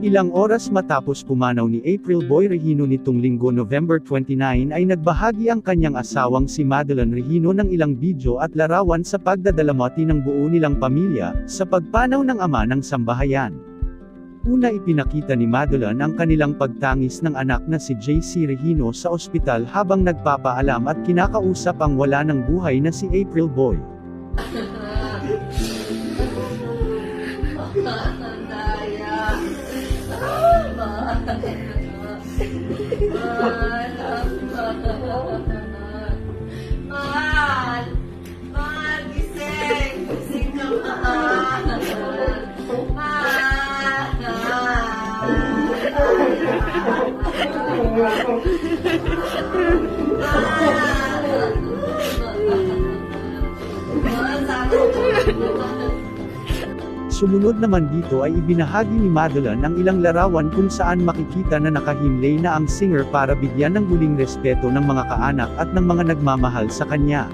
Ilang oras matapos pumanaw ni April Boy Regino nitong linggo November 29 ay nagbahagi ang kanyang asawang si Madeline Regino ng ilang video at larawan sa pagdadalamati ng buo nilang pamilya, sa pagpanaw ng ama ng sambahayan. Una ipinakita ni Madeline ang kanilang pagtangis ng anak na si JC Regino sa ospital habang nagpapaalam at kinakausap ang wala ng buhay na si April Boy. Mahal. Mahal, gising. Gising ka, mahal. Sumunod naman dito ay ibinahagi ni Madeline ang ilang larawan kung saan makikita na nakahimlay na ang singer para bigyan ng huling respeto ng mga kaanak at ng mga nagmamahal sa kanya.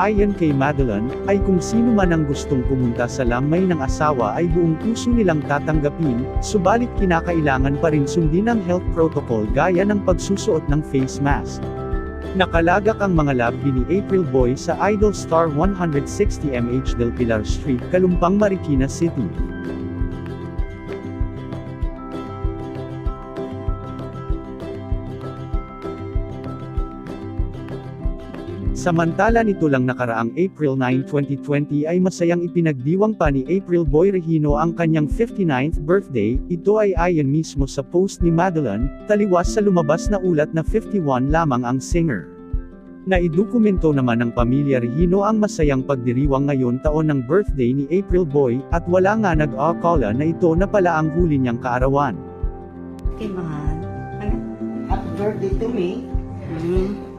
Ayon kay Madeline, ay kung sino man ang gustong pumunta sa lamay ng asawa ay buong puso nilang tatanggapin, subalit kinakailangan pa rin sundin ang health protocol gaya ng pagsusuot ng face mask. Nakalagak ang mga labi ni April Boy sa Idol Star 160mh Del Pilar Street, Kalumpang Marikina City. Samantala nito lang nakaraang April 9, 2020 ay masayang ipinagdiwang pa ni April Boy Regino ang kanyang 59th birthday, ito ay ayon mismo sa post ni Madeline, taliwas sa lumabas na ulat na 51 lamang ang singer. Naidokumento naman ng pamilya Regino ang masayang pagdiriwang ngayon taon ng birthday ni April Boy, at wala nga nag-akala na ito na pala ang huli niyang kaarawan. Okay, mahal. Ano? Happy birthday to me. Hmm.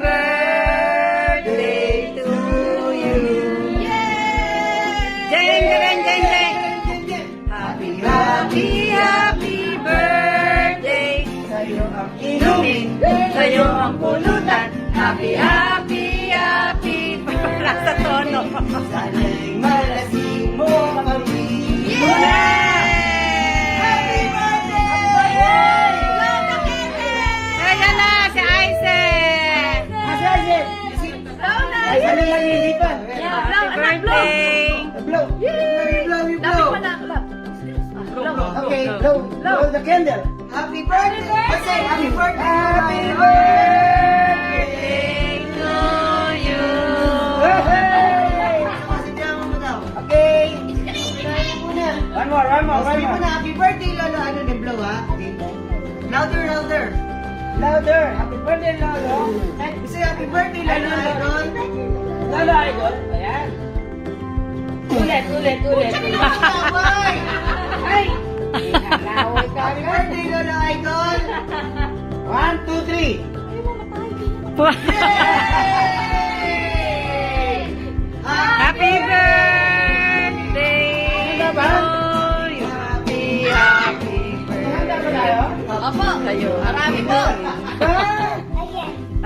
Birthday to you. Jeng, jeng, jeng, jeng. Happy, happy, happy birthday. Sa'yo ang Inumin, sa'yo ang pulutan. Happy, happy, happy birthday. Nasa tono. ano lang lilipan? Happy birthday! Blow. You blow, you blow. Okay, blow. Blow the candle. Happy birthday. Let's say happy birthday. Happy birthday. to you! Okay. One more, one more, one more. Happy birthday, Lolo. Ano na blow, ha? Okay. Louder, louder. Louder. Birthday, Lolo. Say happy birthday, Lolo Idol. Lolo Idol. Ayan. Ulit, ulit, ulit. Ay! Happy birthday, Lolo Idol. One, two, three. Yay! Happy birthday! Happy, happy tayo? Opo, kayo. Marami po.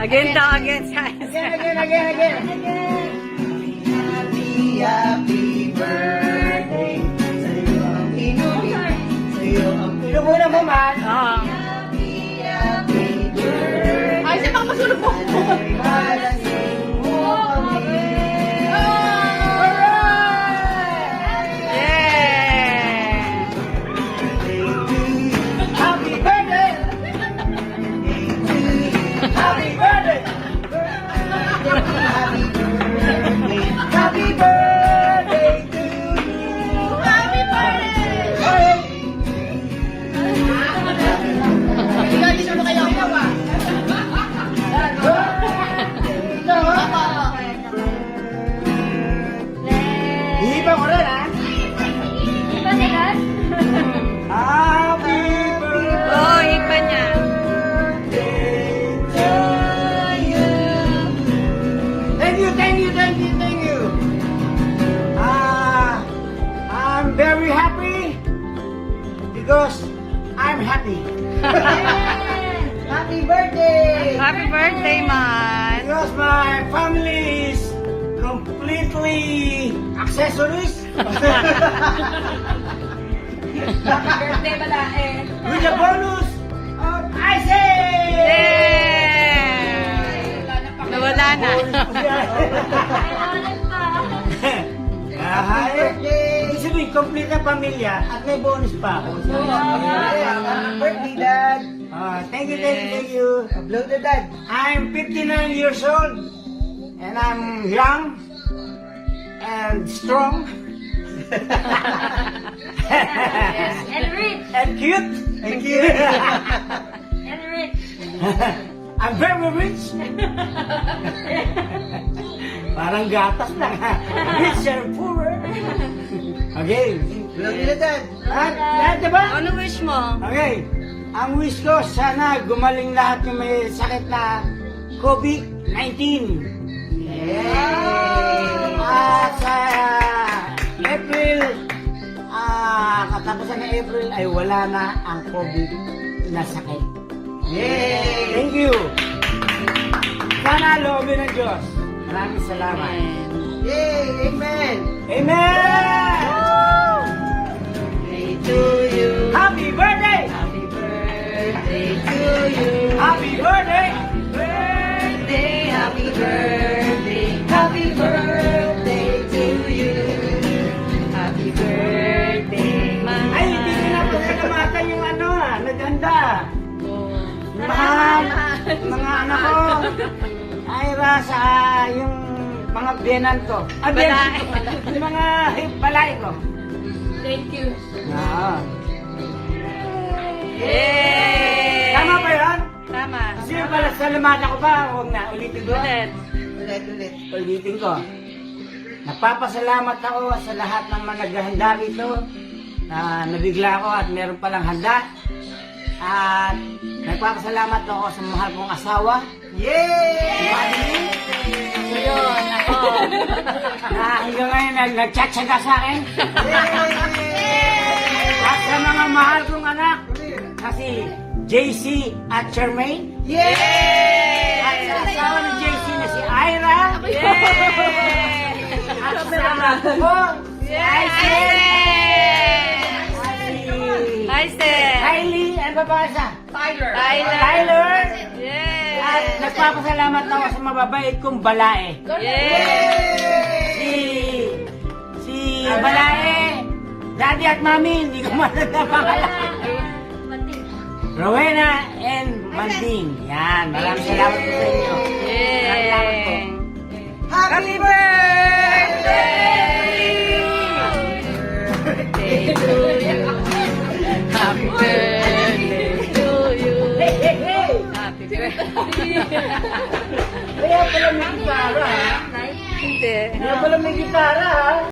Again again. Again, again, again, again. again. Happy, happy birthday. Sa'yo ang inumin. Sa'yo ang pinubunan mo man. Happy, happy birthday. Ay, siya baka masulog mo. Thank you, thank you, thank you, thank you. Ah, I'm very happy because I'm happy. Happy birthday! Happy birthday, man. Because my family is completely accessories. Happy birthday pala eh. With the bonus of Isaac! Yeah! Na. Happy birthday! Ibig sabihin, complete na pamilya at may bonus pa ako. Happy birthday, Dad! Ah, thank you, thank you, thank you. Blow the dad. I'm 59 years old and I'm young and strong And rich. and cute. And cute. And rich. I'm very rich. Parang gatas lang ha. Rich and poor. Okay. Blow the dad. At, at diba? Ano wish mo? Okay. Ang wish ko, sana gumaling lahat yung may sakit na COVID-19. At sa April, ah, katapusan ng April ay wala na ang COVID na sakit. Yay! Thank you! Sana loobin ng Diyos. Maraming salamat. Yay! Amen! Amen! To you. Happy birthday! Happy birthday to you. Happy birthday! Birthday, happy birthday, mga anak ko. Ira sa yung mga biyenan ko. Ah, biyenan ko pala. Yung mga balay ko. Thank you. Oo. Yay! Tama ba yun? Tama. Sino pala salamatan ko ba? Huwag na, ulitin ko. Ulit. Ulit, ulit. Ulitin ko. Nagpapasalamat ako sa lahat ng mga naghahanda rito na nabigla ako at meron palang handa. At nagpapasalamat ako sa mahal kong asawa. Yay! Madeline. So yun, ako. Na hanggang ngayon nag nagtsatsaga sa akin. At sa mga mahal kong anak na si JC at Charmaine. At sa asawa ni JC na si Ira. Yay! At sa anak ko, si si Hi, Seth. Kylie, ano ba isa? Tyler. Tyler. Yay! At nagpapasalamat ako sa mababait kong balae. Yay! Si, si Balae, Daddy at Mami, hindi ko malala pangalan. Rowena and Manding. Yan, maraming salamat po sa inyo. Maraming salamat po. Yay! Happy birthday! Kaya pala may gitara, ha? Hindi. Kaya pala may gitara,